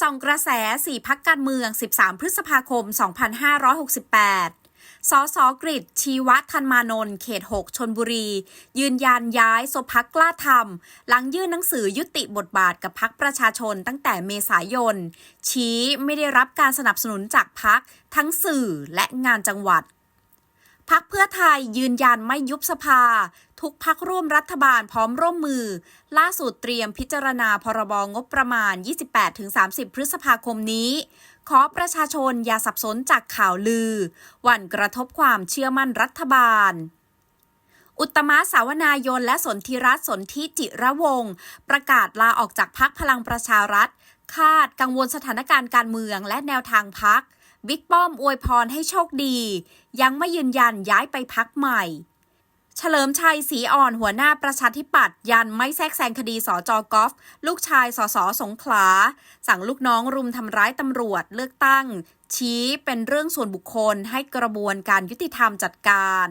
ส่องกระแส4พักการเมือง 13 พฤษภาคม 2568สสกริดชีวทันมานนท์เขต 6 ชนบุรี ยืนยันย้ายโซพักกล้าทำหลังยื่นหนังสือยุติบทบาทกับพักประชาชนตั้งแต่เมษายน ชี้ไม่ได้รับการสนับสนุนจากพักทั้งสื่อและงานจังหวัด พักเพื่อไทยยืนยันไม่ยุบสภา ทุกพักร่วมรัฐบาลพร้อมร่วมมือ ล่าสุดเตรียมพิจารณาพรบงบประมาณ 28-30 พฤษภาคมนี้ ขอประชาชนอย่าสับสนจากข่าวลือ หวั่นกระทบความเชื่อมั่นรัฐบาลอุตมะสาวนายนและสนธิรัตน์สนธิจิระวง ประกาศลาออกจากพักพลังประชารัฐ คาดกังวลสถานการณ์การเมืองและแนวทางพัก บิ๊กป้อมอวยพรให้โชคดี ยังไม่ยืนยันย้ายไปพักใหม่ เฉลิมชัยศรีอ่อนหัวหน้าประชาธิปัตย์ยันไม่แทรกแซงคดีสจกอล์ฟลูกชายสสสงขลา สั่งลูกน้องรุมทำร้ายตำรวจเลือกตั้ง ชี้เป็นเรื่องส่วนบุคคลให้กระบวนการยุติธรรมจัดการ